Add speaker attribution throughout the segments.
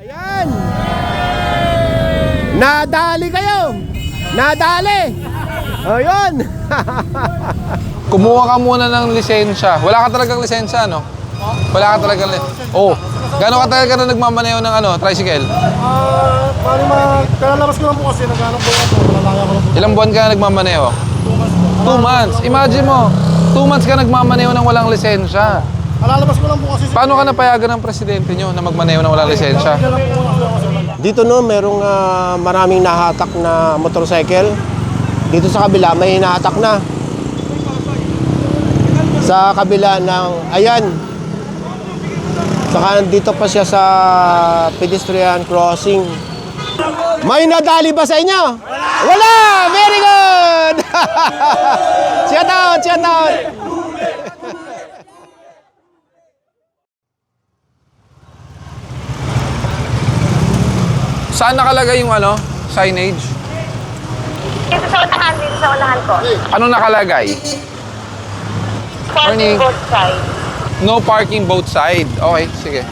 Speaker 1: Ayan! Nadali kayo! Nadali! Ayun!
Speaker 2: Kumuha ka muna ng lisensya. Wala ka talagang lisensya, no? Wala ka talagang li- Oh, gano'n ka talaga na nagmamaneho ng ano, tricycle?
Speaker 3: Ah, pare ma, kalalabas ko lang po kasi naghanap po ako. Malalaya ko lang po.
Speaker 2: Ilang buwan ka na nagmamaneho? Two months. Imagine mo, two months ka nagmamaneho ng walang lisensya.
Speaker 3: Kalalabas ko lang po kasi.
Speaker 2: Paano ka napayagan ng presidente nyo na magmaneho ng walang lisensya?
Speaker 1: Dito no, merong ah, maraming nahatak na motorcycle. Dito sa kabila, may nahatak na. Sa kabila ng, ayan. Saka dito pa siya sa pedestrian crossing. May nadali ba sa inyo? Wala! Very good! shout out, shout out!
Speaker 2: Saan nakalagay yung ano, signage?
Speaker 4: Dito sa unahan, dito sa unahan ko.
Speaker 2: Ano nakalagay? Morning.
Speaker 4: Parking both side.
Speaker 2: No parking both side. Okay, sige.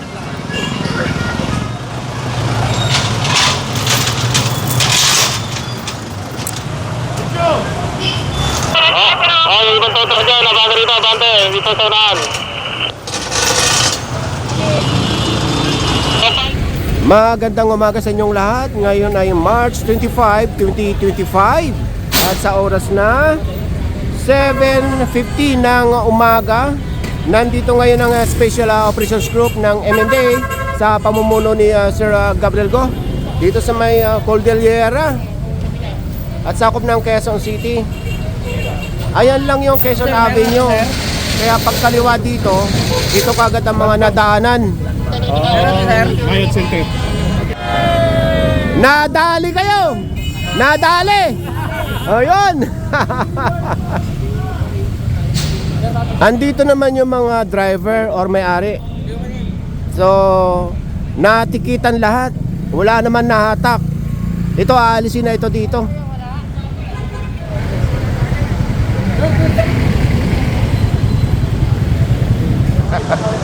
Speaker 3: Ah, yung ibang toto dyan, nabaga rito, bante, dito sa unahan.
Speaker 1: Magandang umaga sa inyong lahat. Ngayon ay March 25, 2025. At sa oras na 7.50 ng umaga, nandito ngayon ang uh, Special uh, Operations Group ng MMDA sa pamumuno ni uh, Sir uh, Gabriel Go dito sa may uh, Cordillera at sakop ng Quezon City. Ayan lang yung Quezon Avenue. Kaya pagkaliwa dito, dito kagad ang mga nadaanan.
Speaker 3: Mayot center.
Speaker 1: Nadali kayo! Nadali! Ayun! Andito naman yung mga driver or may-ari. So, natikitan lahat. Wala naman nahatak. Ito, aalisin na ito dito.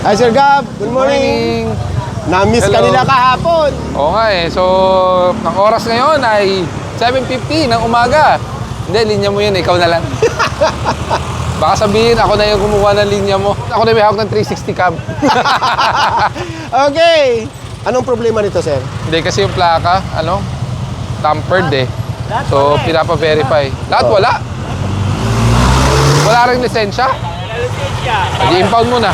Speaker 1: Hi Sir Gab, good morning. Na-miss
Speaker 2: Hello.
Speaker 1: kanila kahapon.
Speaker 2: Oo nga eh. So, ang oras ngayon ay 7.50 ng umaga. Hindi, linya mo yun. Ikaw na lang. Baka sabihin, ako na yung kumuha ng linya mo. Ako na may hawak ng 360 cam.
Speaker 1: okay. Anong problema nito, sir?
Speaker 2: Hindi, kasi yung plaka, ano, tampered eh. So, pinapa-verify. Lahat wala. Wala rin lisensya. Nag-impound mo na.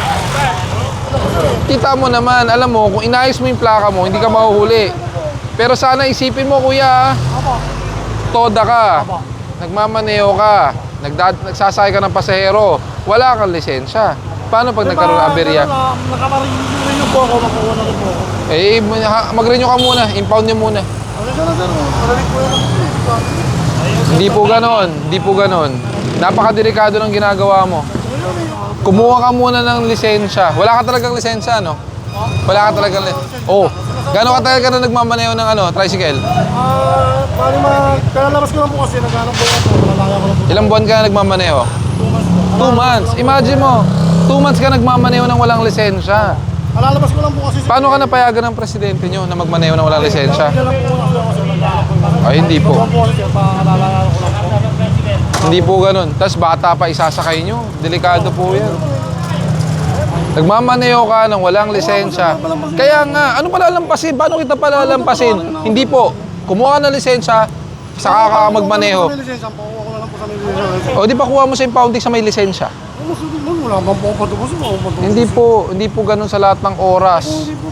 Speaker 2: Kita mo naman, alam mo, kung inayos mo yung plaka mo, hindi ka mahuhuli. Pero sana isipin mo, kuya, toda ka, nagmamaneo ka, nagdad nagsasakay ka ng pasahero, wala kang lisensya. Paano pag nagkaroon ng aberya?
Speaker 3: Nakamarin po ako, makuha na po ako.
Speaker 2: Eh, mag-renew ka muna, impound nyo muna.
Speaker 3: Ano ka na sir? Maralik po yan.
Speaker 2: Hindi po ganon, hindi po ganon. Napakadelikado ng ginagawa mo. Kumuha ka muna ng lisensya. Wala ka talagang lisensya, no? Wala ka talagang li- Oh, gano'n ka talaga na nagmamaneho ng ano, tricycle?
Speaker 3: Ah, pare ma, kalalabas ko lang po kasi naghanap po ako. Ko lang po.
Speaker 2: Ilang buwan ka na nagmamaneho? Two months. Imagine mo, two months ka nagmamaneho ng walang lisensya.
Speaker 3: Kalalabas ko lang po kasi.
Speaker 2: Paano ka napayagan ng presidente nyo na magmaneho ng walang lisensya?
Speaker 3: Po sir. naghanap po.
Speaker 2: Ay, hindi po.
Speaker 3: Ito po kasi sir, pakalalaya ko lang po.
Speaker 2: Hindi po ganun. Tapos bata pa isasakay nyo. Delikado po yan. Nagmamaneho ka ng walang lisensya. Kaya nga, ano palalampasin? Paano kita palalampasin? Hindi po. Kumuha ka ng lisensya, saka ka magmaneho. O di ba kuha mo sa impounding sa may lisensya?
Speaker 3: Wala bang po patubos mo?
Speaker 2: Hindi po, hindi po ganun sa lahat ng oras.
Speaker 3: Hindi po.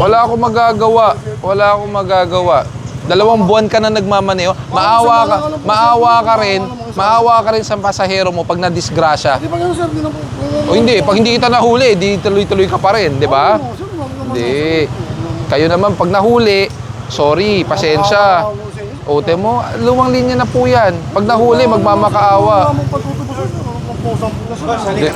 Speaker 3: Wala
Speaker 2: akong magagawa. Wala akong magagawa. Dalawang buwan ka na nagmamaneho. Maawa ka, maawa ka rin, maawa ka rin sa pasahero mo pag nadisgrasya.
Speaker 3: Di ba ganun sir, di na po.
Speaker 2: O hindi, pag hindi kita nahuli, di tuloy-tuloy ka pa rin, di ba?
Speaker 3: Oo, sir, wala naman.
Speaker 2: Hindi. Kayo naman, pag nahuli, sorry, pasensya. Ote mo, luwang linya na po yan. Pag nahuli,
Speaker 3: Wala
Speaker 2: magmamakaawa.
Speaker 3: patutubos sir. Wala po.
Speaker 2: Hindi.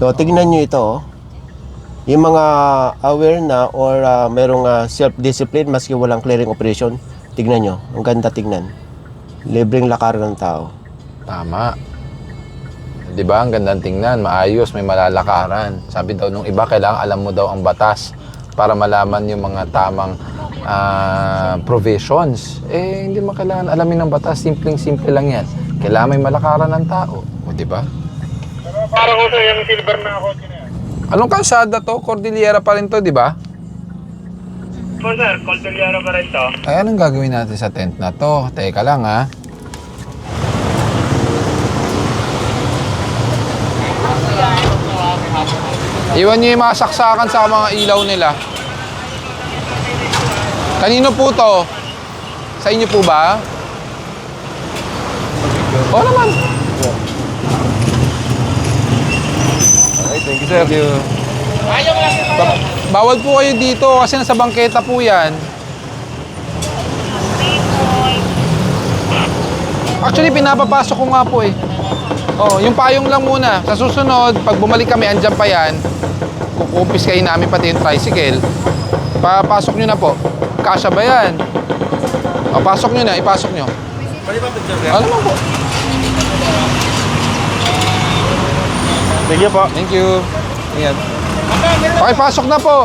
Speaker 1: So, tignan nyo ito. oh. Yung mga aware na or ah, merong ah, self-discipline maski walang clearing operation, Tignan nyo, ang ganda tignan. Libreng lakar ng tao.
Speaker 2: Tama. Di ba? Ang gandang tingnan. Maayos, may malalakaran. Sabi daw nung iba, kailangan alam mo daw ang batas para malaman yung mga tamang ah, provisions. Eh, hindi mo kailangan alamin ng batas. Simpleng-simple lang yan. Kailangan may malakaran ng tao. O, di ba?
Speaker 3: Sa yung silver na ako.
Speaker 2: Anong kalsada to? Cordillera pa rin to, di ba?
Speaker 3: Po sir, Cordillera pa rin to.
Speaker 2: Ay, anong gagawin natin sa tent na to? Teka lang, ha? Iwan niyo yung mga saksakan sa mga ilaw nila. Kanino po to? Sa inyo po ba? Oo naman. Thank you, sir. Thank you. Ba- bawal po kayo dito kasi nasa bangketa po yan. Actually, pinapapasok ko nga po eh. Oh, yung payong lang muna. Sa susunod, pag bumalik kami, andyan pa yan. Kukupis kayo namin pati yung tricycle. Papasok nyo na po. Kasya ba yan? O, pasok nyo na. Ipasok nyo. Ano naman po?
Speaker 3: Thank you po.
Speaker 2: Thank you. Ingat. Okay, pasok na po.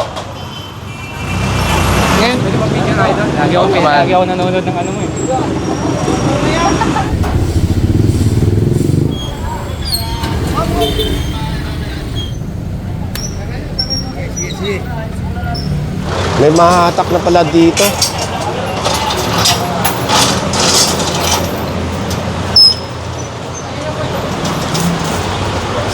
Speaker 2: Ngayon, pwede ba picture na ito? Lagi ako, lagi ako nanonood ng ano mo eh.
Speaker 1: May mahatak na pala dito.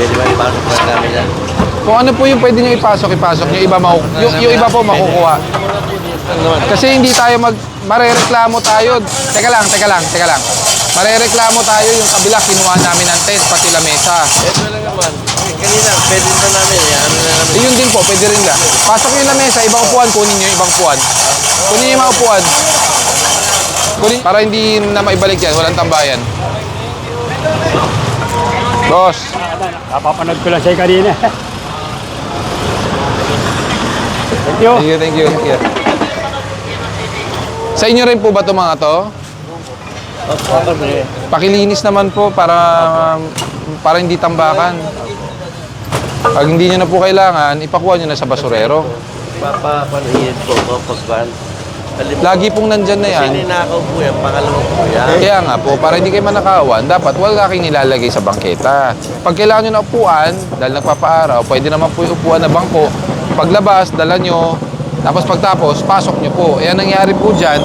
Speaker 5: Pwede ba ipasok pa namin yan?
Speaker 2: Kung ano po yung pwede nyo ipasok, ipasok nyo. Iba maku yung, yung iba po makukuha. Kasi hindi tayo mag... Marereklamo tayo. Teka lang, teka lang, teka lang. Marereklamo tayo yung kabila kinuha namin ng tent, pati lamesa.
Speaker 5: Ito lang naman. Kanina, pwede pa namin. Ano na namin.
Speaker 2: Eh, yun din po, pwede rin lang. Pasok yung lamesa, ibang upuan, kunin nyo yung ibang upuan. Kunin nyo yung mga upuan. Kunin, para hindi na maibalik yan, walang tambayan. Boss,
Speaker 6: Napapanood ko lang siya kanina. Thank you.
Speaker 2: Thank you, thank you, thank you. Sa inyo rin po ba ito mga to? Pakilinis naman po para para hindi tambakan. Pag hindi nyo na po kailangan, ipakuha nyo na sa basurero.
Speaker 5: Papapanayin po ko pag Alim,
Speaker 2: Lagi pong nandyan na yan.
Speaker 5: Sininakaw po yan. Pangalawang po yan.
Speaker 2: Kaya nga po, para hindi kayo manakawan, dapat wala kayong nilalagay sa bangketa. Pag kailangan nyo na upuan, dahil nagpapaaraw, pwede naman po yung upuan na bangko. Paglabas, dala nyo, tapos pagtapos, pasok nyo po. Ang nangyari po dyan,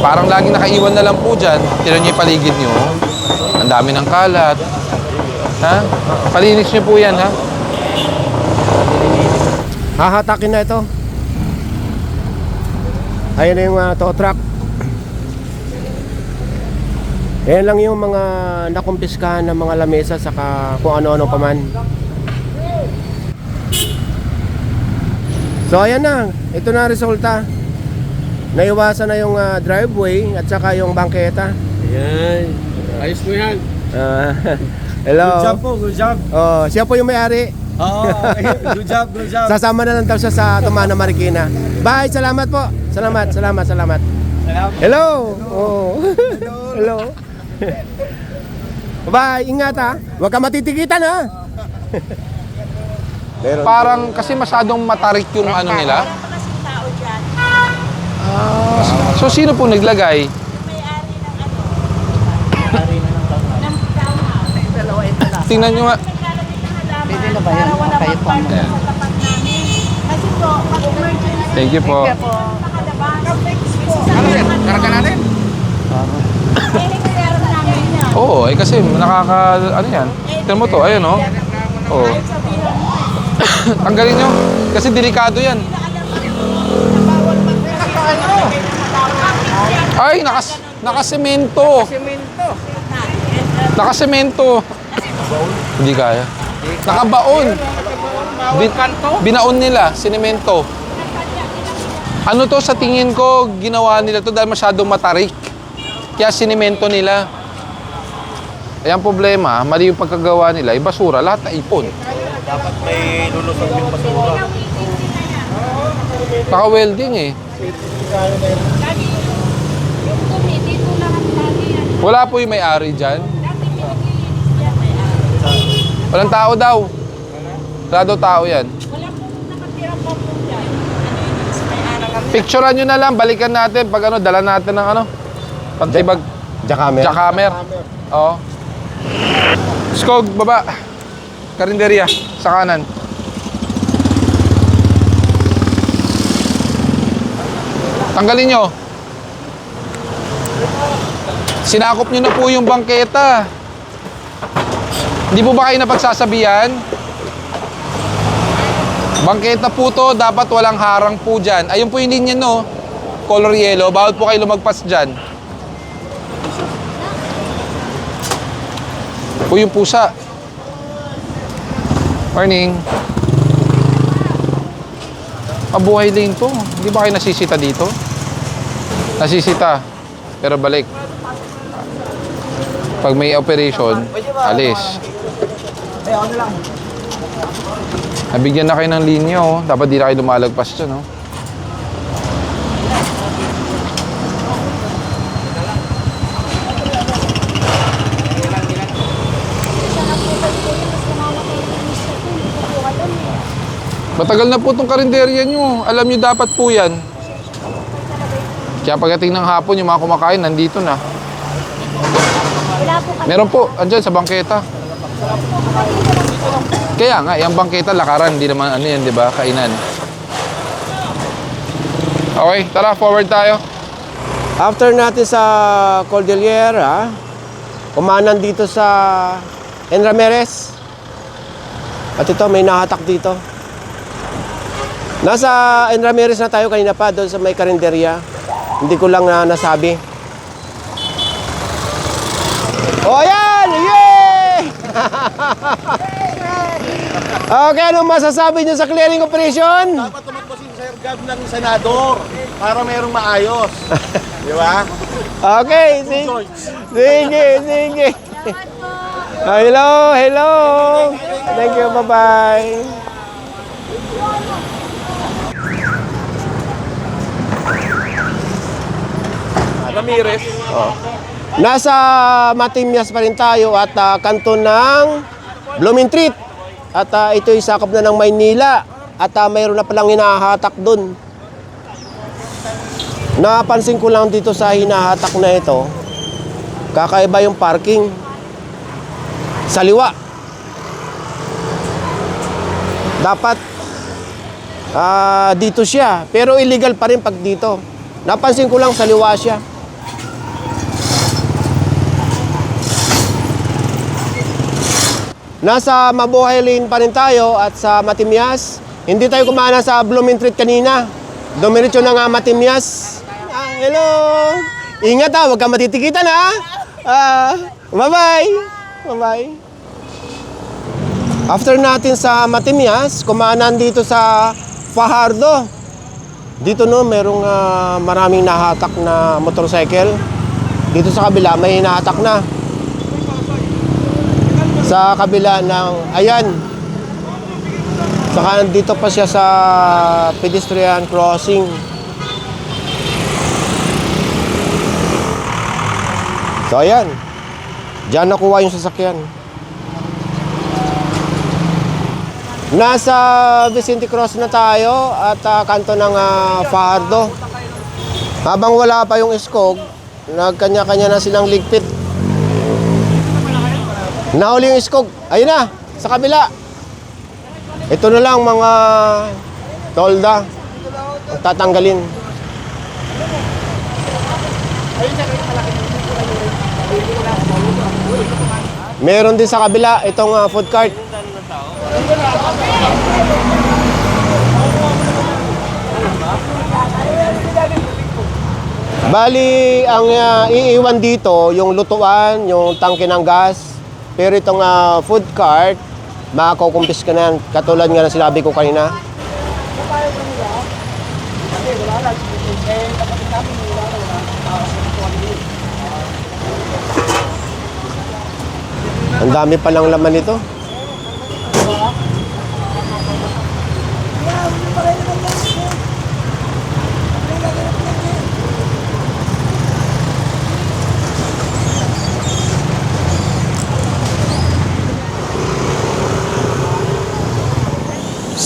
Speaker 2: parang laging nakaiwan na lang po dyan. Tinan nyo yung paligid nyo. Ang dami ng kalat. Ha? Palinis nyo po yan, ha?
Speaker 1: Hahatakin na ito. Ayan na yung uh, tow truck. Ayan lang yung mga nakumpiskahan ng mga lamesa saka kung ano-ano pa man. So ayan na, ito na resulta. Naiwasan na yung ah, driveway at saka yung bangketa.
Speaker 5: Ayan.
Speaker 6: Ayos mo yan.
Speaker 1: Ah, hello.
Speaker 6: Good job po, good job.
Speaker 1: Oh, siya po yung may-ari.
Speaker 6: Oo, good job, good job.
Speaker 1: Sasama na lang daw siya sa Tumana Marikina. Bye, salamat po. Salamat, salamat, salamat. Hello. Oh. Hello. Bye, ingat ha. Huwag ka matitikitan ha. Meron.
Speaker 2: Parang kasi masyadong matarik yung ano nila. Ah, so sino po naglagay? Tingnan nyo nga.
Speaker 7: Pwede na ba yan? Kayo po ang
Speaker 2: Ayan.
Speaker 4: Kasi po, pag emergency,
Speaker 2: Thank you po.
Speaker 4: Karga natin. Eh, yan.
Speaker 2: Oo, eh kasi nakaka... Ano yan? Tignan mo to, ayun oh.
Speaker 4: Sabihin mo eh,
Speaker 2: Tanggalin nyo. Kasi delikado yan. Ay, nakas, nakasemento.
Speaker 7: Semento.
Speaker 2: Nakasemento. Hindi kaya. Nakabaon. Bin, binaon nila, sinemento. Ano to sa tingin ko, ginawa nila to dahil masyadong matarik. Kaya sinemento nila. Kaya ang problema, mali yung pagkagawa nila, ay basura, lahat na ipon.
Speaker 5: Dapat may lulusong yung basura.
Speaker 2: Baka welding eh. Wala po yung may-ari dyan. Walang tao daw. Wala daw tao yan. Picturean nyo na lang, balikan natin pag ano, dala natin ng ano, pagtibag,
Speaker 1: Jackhammer.
Speaker 2: jackhammer. Oo. Skog, baba. Karinderya, sa kanan. Tanggalin nyo. Sinakop nyo na po yung bangketa. Hindi po ba kayo napagsasabihan? Bangketa po to, dapat walang harang po dyan. Ayun po yung linya no, color yellow. Bawal po kayo lumagpas dyan. Po yung pusa. Morning. Mabuhay lane to. Hindi ba kayo nasisita dito? Nasisita. Pero balik. Pag may operation, alis. Nabigyan na kayo ng linya, oh. Dapat di na kayo lumalagpas dyan, oh. Matagal na po itong karinderya nyo. Alam nyo dapat po yan. Kaya pagdating ng hapon, yung mga kumakain, nandito na. Meron po, andyan sa bangketa. Kaya nga, yung bangketa, lakaran, hindi naman ano yan, di ba? Kainan. Okay, tara, forward tayo.
Speaker 1: After natin sa Cordillera, kumanan dito sa Enrameres. At ito, may nahatak dito. Nasa Enrameres na tayo kanina pa, doon sa may karinderya. Hindi ko lang na nasabi. O, ayan! Yay! Okay, anong masasabi niyo sa clearing operation?
Speaker 3: Dapat tumakbo si Sir Gab ng senador para merong maayos. Di ba?
Speaker 1: Okay, sige. Sige, sige. Hello, hello. Thank you, bye-bye.
Speaker 5: Ramirez.
Speaker 1: Nasa Matimyas pa rin tayo at ah, kanto ng Blooming Treat. At ah, ito'y sakop na ng Maynila. At ah, mayroon na palang hinahatak dun. Napansin ko lang dito sa hinahatak na ito, kakaiba yung parking. Sa liwa. Dapat ah, dito siya. Pero illegal pa rin pag dito. Napansin ko lang sa liwa siya. Nasa Mabuhay Lane pa rin tayo at sa Matimyas. Hindi tayo kumana sa Blooming Treat kanina. Dumiretso na nga Matimyas. Ah, hello! Ingat ha, huwag kang matitikitan ha. Ah, bye-bye. Bye-bye. After natin sa Matimyas, kumanan dito sa Fajardo. Dito no, merong ah, maraming nahatak na motorcycle. Dito sa kabila, may nahatak na sa kabila ng ayan. Saka dito pa siya sa pedestrian crossing. So ayan. Dyan nakuha yung sasakyan. Nasa Vicente Cross na tayo at ah, kanto ng uh, Fajardo. Habang wala pa yung iskog nagkanya-kanya na silang ligpit Nahuli yung iskog. Ayun na, sa kabila. Ito na lang mga tolda ang tatanggalin. Meron din sa kabila itong ah, food cart. Bali, ang ah, iiwan dito, yung lutuan, yung tangke ng gas, Pero itong ah, food cart, makakukumpis ka na yan. Katulad nga na sinabi ko kanina. Ang dami palang laman nito.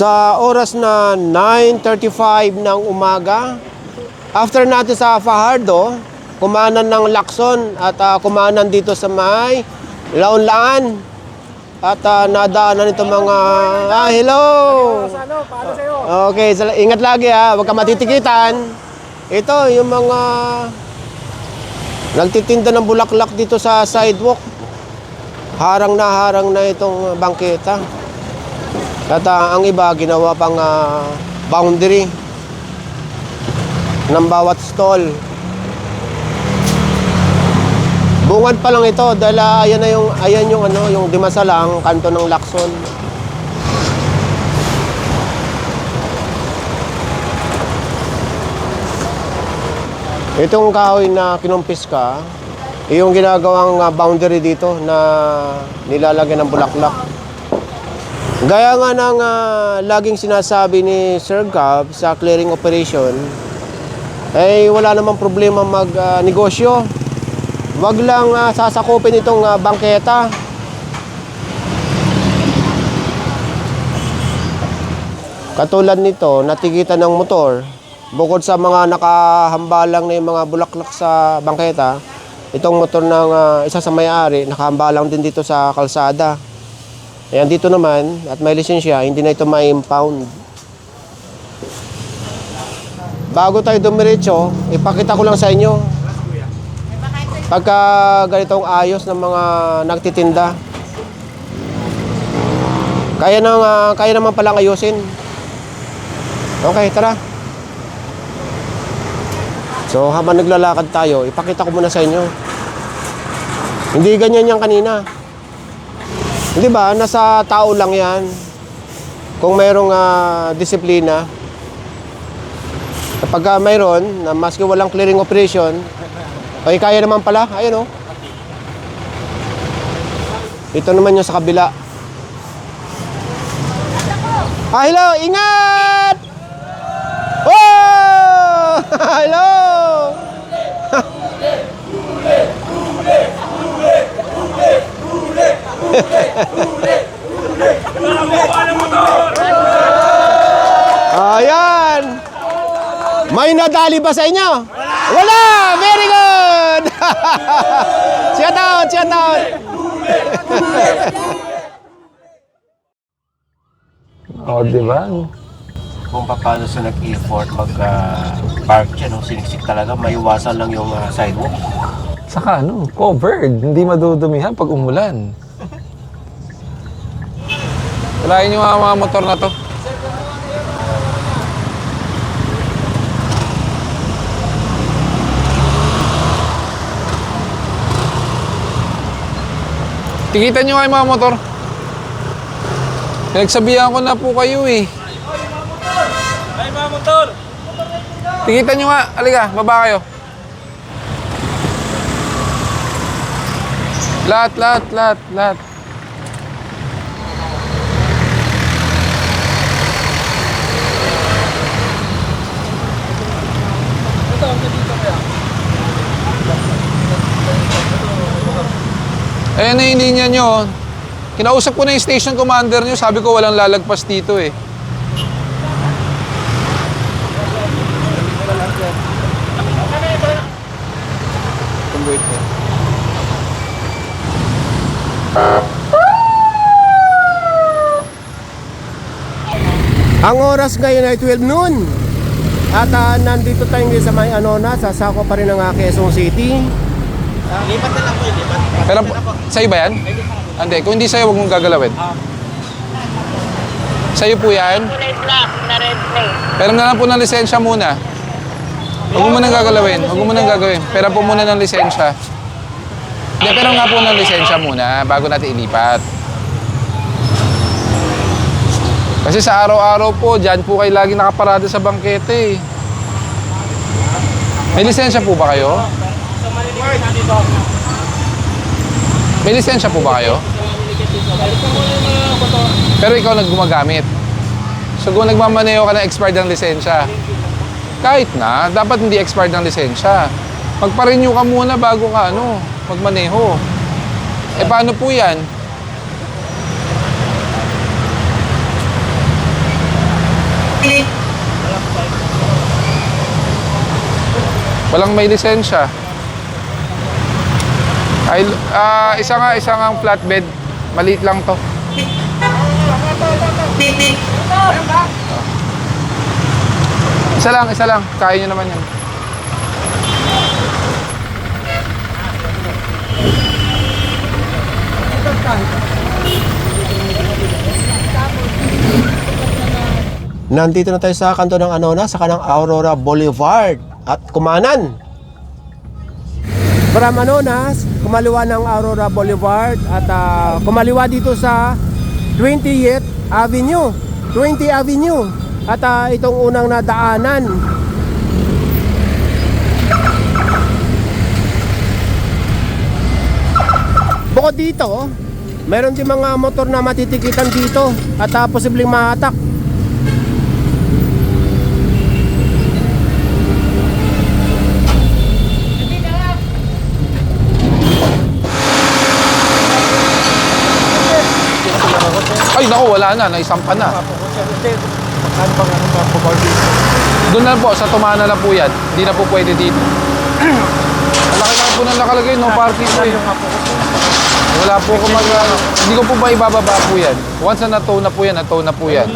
Speaker 1: Sa oras na 9.35 ng umaga, after natin sa Fajardo, kumanan ng Lacson at ah, kumanan dito sa may Laon-Laan. At ah, nadaanan ito mga... Ah, hello! Okay, ingat lagi ha, huwag ka matitikitan. Ito, yung mga nagtitinda ng bulaklak dito sa sidewalk. Harang na harang na itong bangketa. At ah, ang iba ginawa pang ah, boundary ng bawat stall. Bungad pa lang ito dahil ah, ayan na yung ayan yung ano yung Dimasalang kanto ng Lacson. Itong kahoy na kinumpis ka, yung ginagawang boundary dito na nilalagyan ng bulaklak. Gaya nga ng ah, laging sinasabi ni Sir Gab sa clearing operation, ay wala namang problema mag-negosyo. Wag lang ah, sasakupin itong ah, bangketa. Katulad nito, natigitan ng motor. Bukod sa mga nakahambalang na yung mga bulaklak sa bangketa, itong motor ng ah, isa sa may-ari, nakahambalang din dito sa kalsada. Ayan, dito naman, at may lisensya, hindi na ito ma-impound. Bago tayo dumiretso, ipakita ko lang sa inyo. Pagka ganitong ayos ng mga nagtitinda. Kaya, nang, ah, kaya naman palang ayusin. Okay, tara. So, habang naglalakad tayo, ipakita ko muna sa inyo. Hindi ganyan yan kanina. Hindi ba? Nasa tao lang yan. Kung mayroong ah, disiplina. Kapag ah, mayroon, na maski walang clearing operation, ay kaya naman pala. Ayun oh. Ito naman yung sa kabila. Ah, hello! Ingat! Oh! hello! Ayan! May nadali ba sa inyo? Wala! Very good! shout out! Shout out!
Speaker 2: O, di ba?
Speaker 5: Kung paano sa nag-effort mag-park dyan, no? siniksik talaga, maiwasan lang yung ah, sidewalk.
Speaker 2: Saka ano, covered. Hindi madudumihan pag umulan. Walain yung mga, mga motor na to. Tikitan nyo yung mga motor. Pinagsabihan ko na po kayo eh. Ay, mga motor! Tikitan nyo nga. Halika, baba kayo. Lahat, lahat, lahat, lahat. Ayan na yung linya nyo. Kinausap ko na yung station commander nyo. Sabi ko walang lalagpas dito eh.
Speaker 1: Ang oras ngayon ay 12 noon. At ah, nandito tayo ngayon sa may Anona, sa sako pa rin ng ah, Quezon City.
Speaker 2: Pero sa'yo ba yan? Hindi, kung hindi sa'yo, huwag mong gagalawin. Sa'yo po yan.
Speaker 4: Na red.
Speaker 2: Pero na lang po ng lisensya muna. Huwag mo munang gagalawin. Huwag mo munang gagawin. Pera po muna ng lisensya. Hindi, pero nga po ng lisensya muna bago natin ilipat. Kasi sa araw-araw po, dyan po kayo lagi nakaparada sa bangkete eh. May lisensya po ba kayo? May lisensya po ba kayo? Pero ikaw naggumagamit. So kung nagmamaneho ka na expired ng lisensya, kahit na, dapat hindi expired ng lisensya. Magpa-renew ka muna bago ka ano, magmaneho. Eh paano po yan? Walang may lisensya. Ay, ah, isa nga, isa nga ang flatbed. Maliit lang to. Isa lang, isa lang. Kaya nyo naman yan.
Speaker 1: Nandito na tayo sa kanto ng Anona, sa kanang Aurora Boulevard at Kumanan. From Anonas, kumaliwa ng Aurora Boulevard at ah, kumaliwa dito sa 20th Avenue. 20 Avenue. At ah, itong unang nadaanan. Bukod dito, meron din mga motor na matitikitan dito at ah, posibleng mahatak.
Speaker 2: Naku, wala na. Naisampa na. Doon na po, sa Tumana na po yan. Hindi na po pwede dito. Ang laki na po na nakalagay, no parking po eh. Wala po ko mag... Hindi ko po ba ibababa po yan. Once na na-tow na po yan, na-tow na po yan.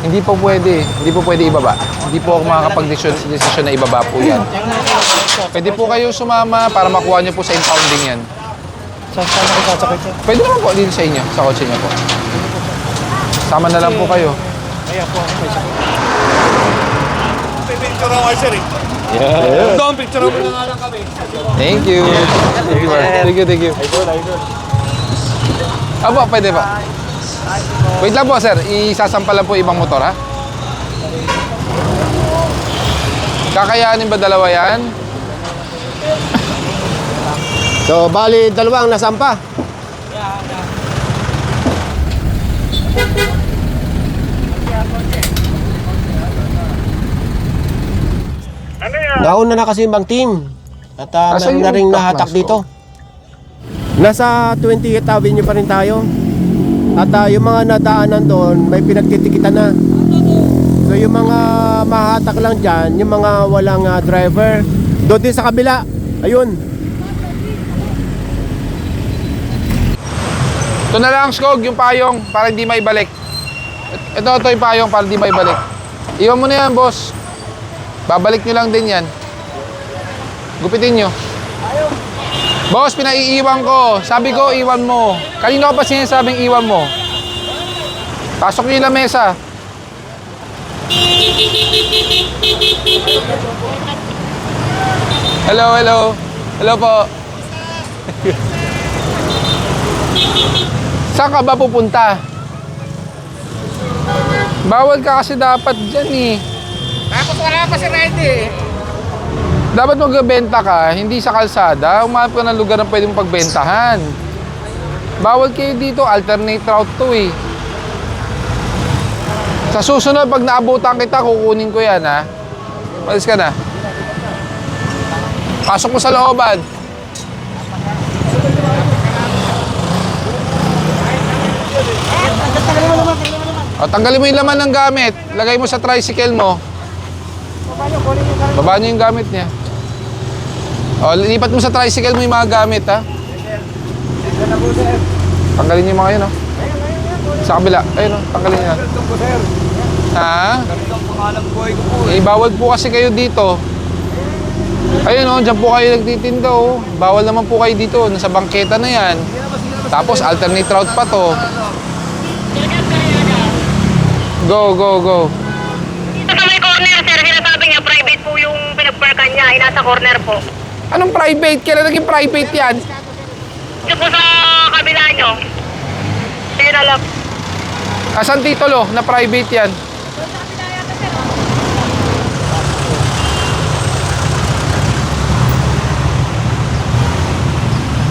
Speaker 2: Hindi po pwede. Hindi po pwede ibaba. Hindi po ako makakapag-desisyon na ibaba po yan. Pwede po kayo sumama para makuha niyo po sa impounding yan.
Speaker 3: Saan saan ako sasakit sir?
Speaker 2: Pwede naman po dito sa inyo, sa kotse niyo po. Sama na lang po kayo.
Speaker 3: Kaya po ako may sakit.
Speaker 2: Thank you. Thank you, thank you, thank you. Abo, pwede pa. Wait lang po, sir. Isasampa lang po ibang motor, ha? Kakayanin ba dalawa yan?
Speaker 1: So, bali dalawang nasampa. Nauna na kasi ibang team. At uh,
Speaker 2: Asan
Speaker 1: meron na rin nahatak dito. Nasa 28th Avenue pa rin tayo. At ah, yung mga nadaanan doon, may pinagtitikitan na. So yung mga mahatak lang dyan, yung mga walang ah, driver, doon din sa kabila. Ayun,
Speaker 2: Ito na lang, Skog, yung payong para hindi maibalik. Ito, ito yung payong para hindi maibalik. Iwan mo na yan, boss. Babalik nyo lang din yan. Gupitin nyo. Boss, pinaiiwan ko. Sabi ko, iwan mo. Kanina ko pa sinasabing iwan mo. Pasok nyo yung lamesa. Hello, hello. Hello po. Saan ka ba pupunta? Bawal ka kasi dapat dyan eh.
Speaker 6: Tapos wala pa si Rede eh.
Speaker 2: Dapat magbebenta ka, hindi sa kalsada. Umahanap ka ng lugar na pwede mong pagbentahan. Bawal kayo dito, alternate route to eh. Sa susunod, pag naabutan kita, kukunin ko yan ha. Malis ka na. Pasok mo sa looban. O, tanggalin mo yung laman ng gamit. Lagay mo sa tricycle mo. Baba niyo yung gamit niya. O, lipat mo sa tricycle mo yung mga gamit, ha? Tanggalin niyo yung mga yun, oh. Sa kabila. Ayun, oh. Tanggalin niyo. Ha? Eh, bawal po kasi kayo dito. Ayun, oh. Diyan po kayo nagtitinda, oh. Bawal naman po kayo dito. Nasa bangketa na yan. Tapos, alternate route pa to. Go, go, go.
Speaker 4: Dito sa may corner, sir, sinasabi niya, private po yung pinagparkan niya, ay nasa corner po.
Speaker 2: Anong private? Kailan naging private yan?
Speaker 4: nyo po sa kabila nyo. Na lang.
Speaker 2: Asan titulo na private yan?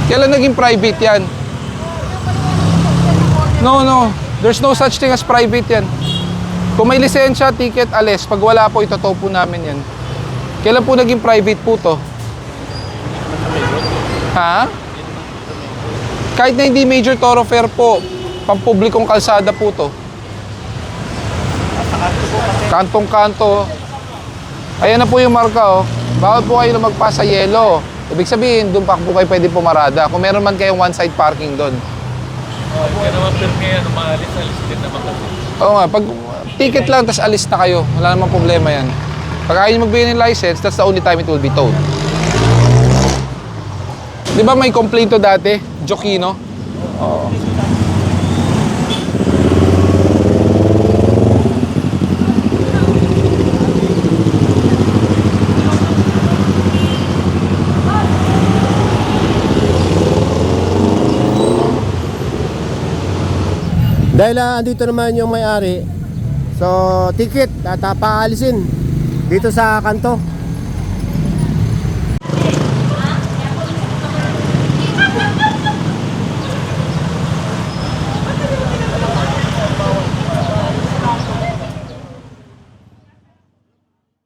Speaker 2: Kailan naging private yan? No, no. There's no such thing as private yan. Kung may lisensya, ticket, alis. Pag wala po, itotow po namin yan. Kailan po naging private po to? Ha? Kahit na hindi major thoroughfare po, pampublikong kalsada po to. Kantong-kanto. Ayan na po yung marka oh. Bawal po kayo magpasa yelo. Ibig sabihin, doon pa po kayo pwede pumarada. Kung meron man kayong one-side parking doon. Oo nga, pag ticket lang, tas alis na kayo. Wala namang problema yan. Pag ayaw nyo magbigay ng license, that's the only time it will be towed. Di ba may complaint to dati? Jokino? Oo.
Speaker 1: Dahil ah, andito naman yung may-ari. So, ticket at ah, paalisin dito sa kanto.